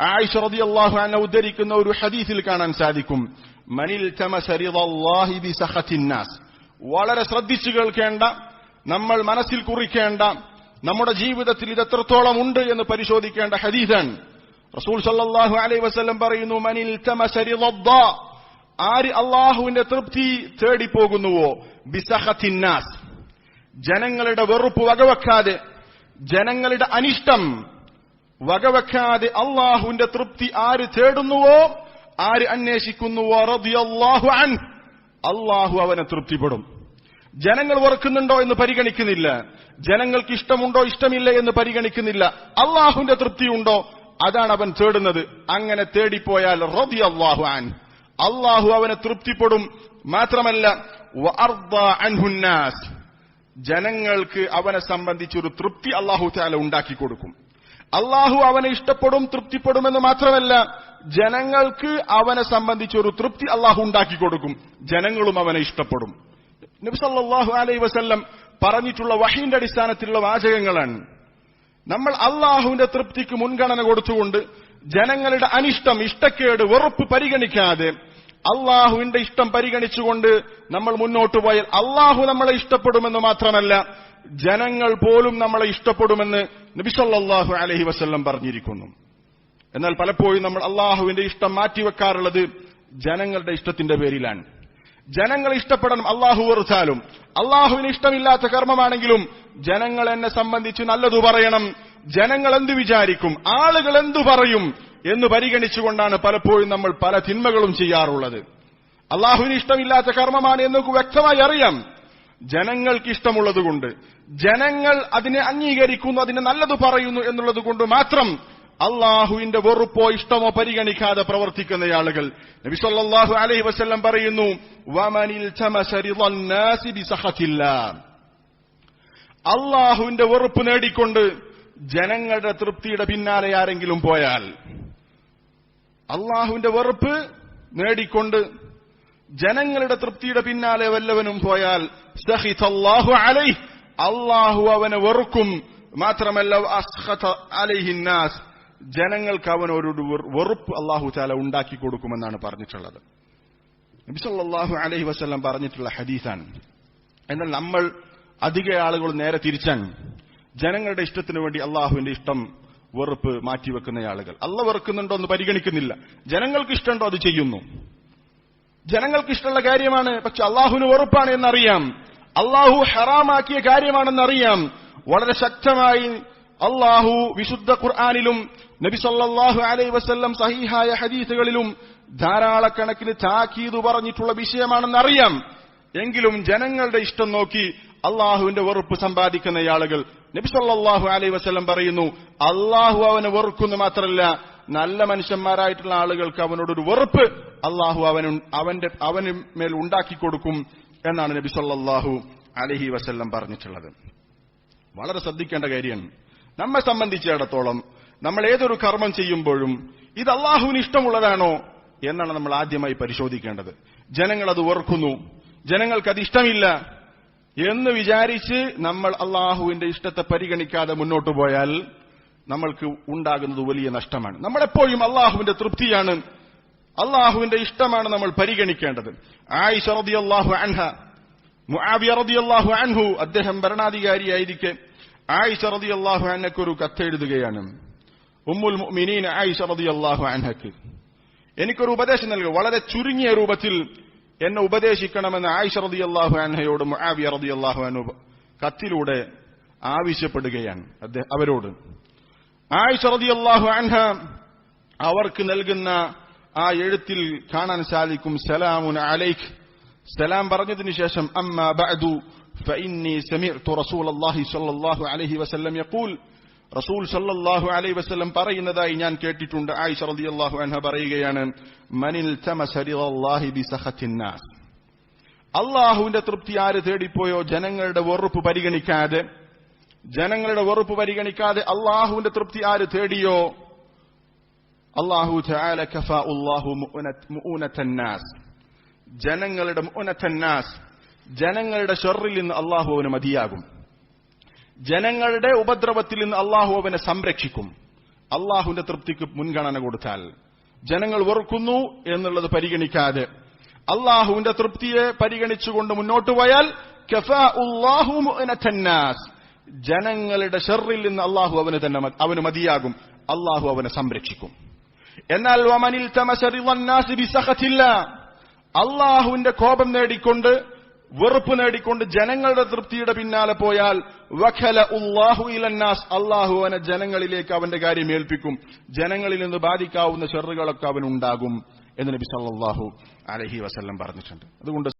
ആയിഷ റളിയല്ലാഹു അൻഹ ഉദ്ധരിക്കുന്ന ഒരു ഹദീസിൽ കാണാൻ സാധിക്കും. മനിൽ തമസ റിളല്ലാഹി ബിസഖത്തിൻ നാസ്. വളരെ ശ്രദ്ധിച്ചു കേൾക്കേണ്ട നമ്മൾ മനസ്സിൽ കുറിക്കേണ്ട നമ്മുടെ ജീവിതത്തിൽ ഇത് എത്രത്തോളം ഉണ്ട് എന്ന് പരിശോധിക്കേണ്ട ഹദീസാണ്. റസൂൽ സല്ലല്ലാഹു അലൈഹി വസല്ലം പറയുന്നു മനിൽ തമസ റിളല്ലാ ആര് അള്ളാഹുവിന്റെ തൃപ്തി തേടിപ്പോകുന്നുവോ? ബിസഹത്തിന്നാസ് നാസ്. ജനങ്ങളുടെ വെറുപ്പ് വകവെക്കാതെ ജനങ്ങളുടെ അനിഷ്ടം വകവെക്കാതെ അള്ളാഹുവിന്റെ തൃപ്തി ആര് തേടുന്നുവോ ആര് അന്വേഷിക്കുന്നുവോ റളിയല്ലാഹു അൻ അള്ളാഹു അവനെ തൃപ്തിപ്പെടും. ജനങ്ങൾ വെറുക്കുന്നുണ്ടോ എന്ന് പരിഗണിക്കുന്നില്ല. ജനങ്ങൾക്ക് ഇഷ്ടമുണ്ടോ ഇഷ്ടമില്ല എന്ന് പരിഗണിക്കുന്നില്ല. അള്ളാഹുവിന്റെ തൃപ്തിയുണ്ടോ അതാണ് അവൻ തേടുന്നത്. അങ്ങനെ തേടിപ്പോയാൽ റളിയല്ലാഹു അൻ അള്ളാഹു അവനെ തൃപ്തിപ്പെടും. മാത്രമല്ല ജനങ്ങൾക്ക് അവനെ സംബന്ധിച്ചൊരു തൃപ്തി അള്ളാഹു താല ഉണ്ടാക്കി കൊടുക്കും അള്ളാഹു അവനെ ഇഷ്ടപ്പെടും തൃപ്തിപ്പെടുമെന്ന് മാത്രമല്ല ജനങ്ങൾക്ക് അവനെ സംബന്ധിച്ചൊരു തൃപ്തി അള്ളാഹു ഉണ്ടാക്കി കൊടുക്കും. ജനങ്ങളും അവനെ ഇഷ്ടപ്പെടും. നബിസല്ലാഹു അലൈ വസല്ലം പറഞ്ഞിട്ടുള്ള വഹീന്റെ അടിസ്ഥാനത്തിലുള്ള വാചകങ്ങളാണ്. നമ്മൾ അള്ളാഹുവിന്റെ തൃപ്തിക്ക് മുൻഗണന കൊടുത്തുകൊണ്ട് ജനങ്ങളുടെ അനിഷ്ടം ഇഷ്ടക്കേട് വെറുപ്പ് പരിഗണിക്കാതെ അള്ളാഹുവിന്റെ ഇഷ്ടം പരിഗണിച്ചുകൊണ്ട് നമ്മൾ മുന്നോട്ട് പോയാൽ അള്ളാഹു നമ്മളെ ഇഷ്ടപ്പെടുമെന്ന് മാത്രമല്ല ജനങ്ങൾ പോലും നമ്മളെ ഇഷ്ടപ്പെടുമെന്ന് നബിസല്ലാഹു അലഹി വസ്ല്ലം പറഞ്ഞിരിക്കുന്നു. എന്നാൽ പലപ്പോഴും നമ്മൾ അള്ളാഹുവിന്റെ ഇഷ്ടം മാറ്റിവെക്കാറുള്ളത് ജനങ്ങളുടെ ഇഷ്ടത്തിന്റെ പേരിലാണ്. ജനങ്ങൾ ഇഷ്ടപ്പെടണം അള്ളാഹു വെറുത്താലും അള്ളാഹുവിന് ഇഷ്ടമില്ലാത്ത കർമ്മമാണെങ്കിലും ജനങ്ങൾ എന്നെ സംബന്ധിച്ച് നല്ലതു പറയണം ജനങ്ങൾ എന്തു വിചാരിക്കും ആളുകൾ എന്തു പറയും എന്ന് പരിഗണിച്ചുകൊണ്ടാണ് പലപ്പോഴും നമ്മൾ പല തിന്മകളും ചെയ്യാറുള്ളത്. അള്ളാഹുവിന് ഇഷ്ടമില്ലാത്ത കർമ്മമാണ് എന്ന് വ്യക്തമായി അറിയാം. ജനങ്ങൾക്ക് ഇഷ്ടമുള്ളതുകൊണ്ട് ജനങ്ങൾ അതിനെ അംഗീകരിക്കുന്നു അതിനെ നല്ലത് പറയുന്നു എന്നുള്ളത് കൊണ്ട് മാത്രം അള്ളാഹുവിന്റെ വെറുപ്പോ ഇഷ്ടമോ പരിഗണിക്കാതെ പ്രവർത്തിക്കുന്ന ആളുകൾ. നബിസല്ലാഹു അലൈഹി വസ്ല്ലം പറയുന്നു അള്ളാഹുവിന്റെ വെറുപ്പ് നേടിക്കൊണ്ട് ജനങ്ങളുടെ തൃപ്തിയുടെ പിന്നാലെ ആരെങ്കിലും പോയാൽ അള്ളാഹുവിന്റെ വെറുപ്പ് നേടിക്കൊണ്ട് ജനങ്ങളുടെ തൃപ്തിയുടെ പിന്നാലെ വല്ലവനും പോയാൽ സഹിതല്ലാഹു അലൈഹ് അള്ളാഹു അവനെ വെറുക്കും. മാത്രമല്ല അലൈഹിന്നാസ് ജനങ്ങൾക്ക് ഒരു വെറുപ്പ് അള്ളാഹു ചാല ഉണ്ടാക്കി കൊടുക്കുമെന്നാണ് പറഞ്ഞിട്ടുള്ളത്. നബിസല്ലാഹു അലൈഹി വസ്ലം പറഞ്ഞിട്ടുള്ള ഹദീസാണ്. എന്നാൽ നമ്മൾ അധിക ആളുകൾ നേരെ തിരിച്ചാൽ ജനങ്ങളുടെ ഇഷ്ടത്തിന് വേണ്ടി അള്ളാഹുവിന്റെ ഇഷ്ടം വെറുപ്പ് മാറ്റിവെക്കുന്ന ആളുകൾ. അള്ള വെറുക്കുന്നുണ്ടോ എന്ന് പരിഗണിക്കുന്നില്ല. ജനങ്ങൾക്ക് ഇഷ്ടമുണ്ടോ അത് ചെയ്യുന്നു? ജനങ്ങൾക്ക് ഇഷ്ടമുള്ള കാര്യമാണ് പക്ഷെ അള്ളാഹുവിന് വെറുപ്പാണ് എന്നറിയാം. അള്ളാഹു ഹറാമാക്കിയ കാര്യമാണെന്നറിയാം. വളരെ ശക്തമായി അള്ളാഹു വിശുദ്ധ ഖുർആാനിലും നബി സല്ലാഹു അലൈ വസ്ല്ലം സഹിഹായ ഹദീസുകളിലും ധാരാളക്കണക്കിന് താക്കീത് പറഞ്ഞിട്ടുള്ള വിഷയമാണെന്നറിയാം. എങ്കിലും ജനങ്ങളുടെ ഇഷ്ടം നോക്കി അള്ളാഹുവിന്റെ വെറുപ്പ് സമ്പാദിക്കുന്ന ആളുകൾ നബി സല്ലാഹു അലൈ വസ്ല്ലം പറയുന്നു അള്ളാഹു അവനെ വെറുക്കുന്നു മാത്രമല്ല നല്ല മനുഷ്യന്മാരായിട്ടുള്ള ആളുകൾക്ക് അവനോടൊരു വെറുപ്പ് അള്ളാഹു അവന് അവന്റെ അവന് മേൽ ഉണ്ടാക്കി കൊടുക്കും എന്നാണ് നബി സല്ലാഹു അലഹി വസല്ലം പറഞ്ഞിട്ടുള്ളത്. വളരെ ശ്രദ്ധിക്കേണ്ട കാര്യമാണ് നമ്മെ സംബന്ധിച്ചിടത്തോളം നമ്മൾ ഏതൊരു കർമ്മം ചെയ്യുമ്പോഴും ഇത് അള്ളാഹുവിന് ഇഷ്ടമുള്ളതാണോ എന്നാണ് നമ്മൾ ആദ്യമായി പരിശോധിക്കേണ്ടത്. ജനങ്ങൾ അത് വെറുക്കുന്നു. ജനങ്ങൾക്ക് അത് ഇഷ്ടമില്ല എന്ന് വിചാരിച്ച് നമ്മൾ അള്ളാഹുവിന്റെ ഇഷ്ടത്തെ പരിഗണിക്കാതെ മുന്നോട്ട് പോയാൽ നമ്മൾക്ക് ഉണ്ടാകുന്നത് വലിയ നഷ്ടമാണ്. നമ്മളെപ്പോഴും അള്ളാഹുവിന്റെ തൃപ്തിയാണ്. അള്ളാഹുവിന്റെ ഇഷ്ടമാണ് നമ്മൾ പരിഗണിക്കേണ്ടത്. ആയിഷ റളിയല്ലാഹു അൻഹ മുആവിയ റളിയല്ലാഹു അൻഹു അദ്ദേഹം ഭരണാധികാരിയായിരിക്കെ ആയിഷ റളിയല്ലാഹു അൻഹക്ക് ഒരു കത്തെഴുതുകയാണ് ഉമ്മുൽ മുഅ്മിനീൻ ആയിഷ റളിയല്ലാഹു അൻഹക്ക് എനിക്കൊരു ഉപദേശം നൽകുക വളരെ ചുരുങ്ങിയ രൂപത്തിൽ എന്നെ ഉപദേശിക്കണമെന്ന് ആയിഷ റളിയല്ലാഹു അൻഹയോട് മുആവിയ റളിയല്ലാഹു അൻഹു കത്തിലൂടെ ആവശ്യപ്പെടുകയാണ് അവരോട്. ആയിഷ റളിയല്ലാഹു അൻഹ അവർക്ക് നൽകുന്ന ആ എഴുത്തിൽ കാണാൻ സാധിക്കും സലാമുൻ അലൈഖ് സലാം പറഞ്ഞതിന് ശേഷം അമ്മ ബഅദു فإني سمعت رسول الله صلى الله عليه وسلم يقول റസൂൽ സല്ലല്ലാഹു അലൈഹി വസല്ലം പറയുന്നതായി ഞാൻ കേട്ടിട്ടുണ്ട് ആയിഷ റളിയല്ലാഹു അൻഹ പറയുകയാണ് മനിൽ തമസ റിളല്ലാഹി ബിസഖത്തിൻ നാസ് അള്ളാഹുവിന്റെ തൃപ്തി ആര് തേടിപ്പോയോ ജനങ്ങളുടെ വെറുപ്പ് പരിഗണിക്കാതെ ജനങ്ങളുടെ വെറുപ്പ് പരിഗണിക്കാതെ അള്ളാഹുവിന്റെ തൃപ്തി ആര് തേടിയോ? അള്ളാഹു ജനങ്ങളുടെ ജനങ്ങളുടെ ഷെറിൽ നിന്ന് അള്ളാഹു അവന് മതിയാകും. ജനങ്ങളുടെ ഉപദ്രവത്തിൽ നിന്ന് അള്ളാഹു അവനെ സംരക്ഷിക്കും. അള്ളാഹുവിന്റെ തൃപ്തിക്ക് മുൻഗണന കൊടുത്താൽ. ജനങ്ങൾ വെറുക്കുന്നു എന്നുള്ളത് പരിഗണിക്കാതെ അള്ളാഹുവിന്റെ തൃപ്തിയെ പരിഗണിച്ചുകൊണ്ട് മുന്നോട്ട് പോയാൽ. ജനങ്ങളുടെ ഷെറിൽ നിന്ന് അള്ളാഹു അവന് തന്നെ അവന് മതിയാകും. അള്ളാഹു അവനെ സംരക്ഷിക്കും. എന്നാൽ വമനിൽ അള്ളാഹുവിന്റെ കോപം നേടിക്കൊണ്ട് വെറുപ്പ് നേടിക്കൊണ്ട് ജനങ്ങളുടെ തൃപ്തിയുടെ പിന്നാലെ പോയാൽ വഖല ഉള്ളാഹു ഇലന്നാസ്. അള്ളാഹു അവനെ ജനങ്ങളിലേക്ക് അവന്റെ കാര്യം ഏൽപ്പിക്കും. ജനങ്ങളിൽ നിന്ന് ബാധിക്കാവുന്ന ഷെറുകളൊക്കെ അവനുണ്ടാകും എന്ന് നബി സല്ലാഹു അലഹി വസല്ലം പറഞ്ഞിട്ടുണ്ട്. അതുകൊണ്ട്